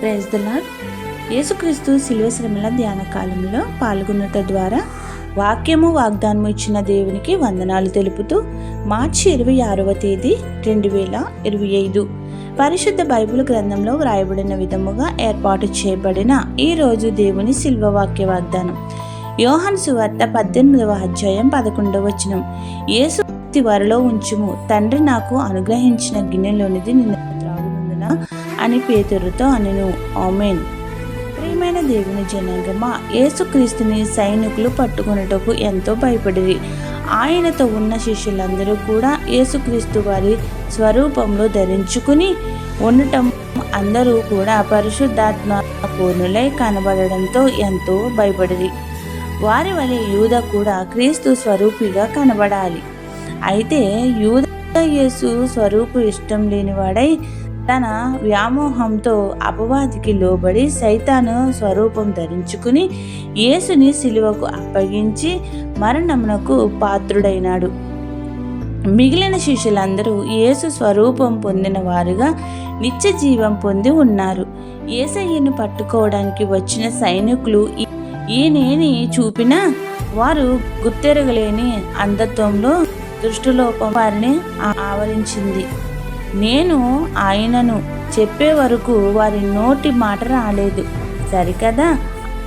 Praise the యేసుక్రీస్తు శిలువ శ్రమల ధ్యాన కాలంలో పాల్గొనట ద్వారా వాక్యము వాగ్దానము ఇచ్చిన దేవునికి వందనాలు తెలుపుతూ మార్చి ఇరవై ఆరవ తేదీ రెండు వేల ఇరవై ఐదు. పరిశుద్ధ బైబిల్ గ్రంథంలో వ్రాయబడిన విధముగా ఏర్పాటు చేయబడిన ఈరోజు దేవుని శిల్వ వాక్య వాగ్దానం. యోహన్ సువార్త పద్దెనిమిదవ అధ్యాయం పదకొండవ వచనం. యేసు వారిలో ఉంచుము. తండ్రి నాకు అనుగ్రహించిన గిన్నెలోనిది నిన్న కదా అని పేతురుతో అనెను. ఆమెన్. ప్రియమైన దేవుని జనాంగమా యేసుక్రీస్తుని సైనికులు పట్టుకున్నటకు ఎంతో భయపడిరి. ఆయనతో ఉన్న శిష్యులందరూ కూడా యేసుక్రీస్తు వారి స్వరూపంలో ధరించుకుని ఉండటం అందరూ కూడా పరిశుద్ధాత్మ పూర్ణులై కనబడడంతో ఎంతో భయపడిరి. వారి వలె యూద కూడా క్రీస్తు స్వరూపిగా కనబడాలి. అయితే యూద యేసు స్వరూపు ఇష్టం లేనివాడై తన వ్యామోహంతో అపవాదికి లోబడి సైతాను స్వరూపం ధరించుకుని యేసుని సిలువకు అప్పగించి మరణమునకు పాత్రుడైనాడు. మిగిలిన శిష్యులందరూ యేసు స్వరూపం పొందిన వారుగా నిత్య జీవం పొంది ఉన్నారు. ఏసయ్యను పట్టుకోవడానికి వచ్చిన సైనికులు ఈయనేని చూపినా వారు గుర్తెరగలేని అంధత్వంలో దృష్టిలోపం వారిని ఆవరించింది. నేను ఆయనను చెప్పే వరకు వారి నోటి మాట రాలేదు. సరికదా?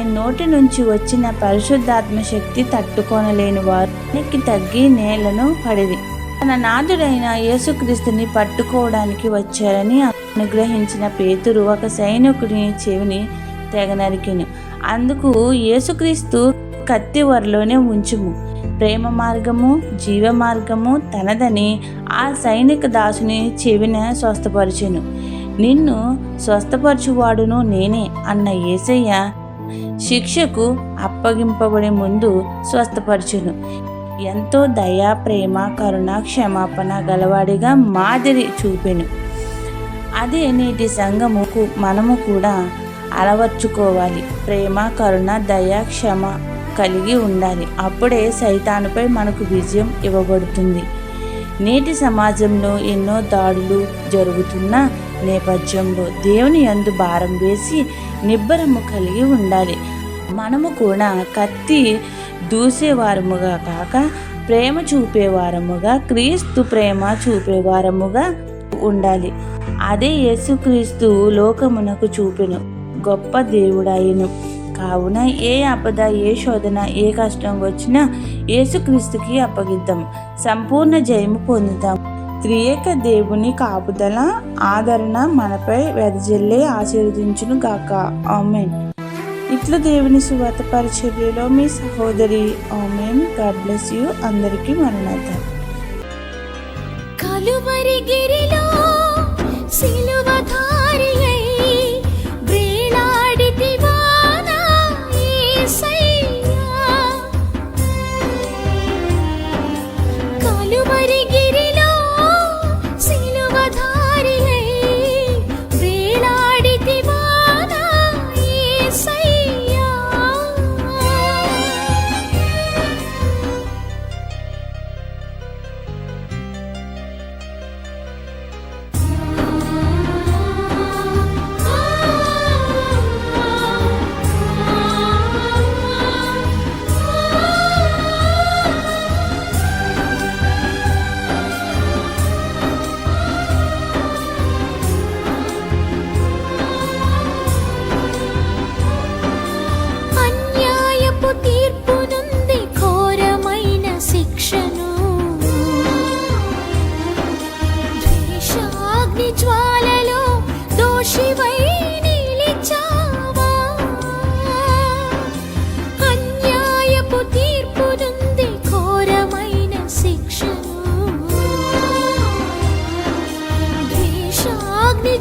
నోటి నుంచి వచ్చిన పరిశుద్ధాత్మ శక్తి తట్టుకొనలేని వారు వెనక్కి తగ్గి నేలను పడిరి. తన నాథుడైన యేసుక్రీస్తుని పట్టుకోవడానికి వచ్చారని అనుగ్రహించిన పేతురు ఒక సైనికుని చెవిని తెగ నరికిను. అందుకు యేసుక్రీస్తు కత్తివరలోనే ఉంచుము. ప్రేమ మార్గము జీవ మార్గము తనదని ఆ సైనిక దాసుని చెవిన స్వస్థపరిచెను. నిన్ను స్వస్థపరచువాడును నేనే అన్న ఏసయ్య శిక్షకు అప్పగింపబడే ముందు స్వస్థపరచును. ఎంతో దయా ప్రేమ కరుణ క్షమాపణ గలవాడిగా మాదిరి చూపెను. అదే నేటి సంఘముకు మనము కూడా అలవర్చుకోవాలి. ప్రేమ కరుణ దయ క్షమ కలిగి ఉండాలి. అప్పుడే సైతానుపై మనకు విజయం ఇవ్వబడుతుంది. నేటి సమాజంలో ఎన్నో దాడులు జరుగుతున్న నేపథ్యంలో దేవుని యందు భారం వేసి నిబ్బరము కలిగి ఉండాలి. మనము కూడా కత్తి దూసేవారముగా కాక ప్రేమ చూపేవారముగా క్రీస్తు ప్రేమ చూపేవారముగా ఉండాలి. అదే యేసుక్రీస్తు లోకమునకు చూపెను. గొప్ప దేవుడాయను కావున ఏ ఆపద ఏ శోధన ఏ కష్టం వచ్చినా యేసుక్రీస్తుకి అప్పగిద్దాం. సంపూర్ణ జయము పొందుతాం. త్రియేక దేవుని కాపుదల ఆదరణ మనపై వెదజల్లే ఆశీర్వదించును గాక. ఆమెన్. ఇట్లా దేవుని సువార్త పరిచర్యలో మీ సహోదరి ఆమెన్. God bless you. అందరికీ మరణార్థం. కలువరి గిరిలో జ్వాలలో దోషివై నిలిచావా? అన్యాయపు తీర్పు నుండి ఘోరమైన శిక్షను. ద్వేషాగ్ని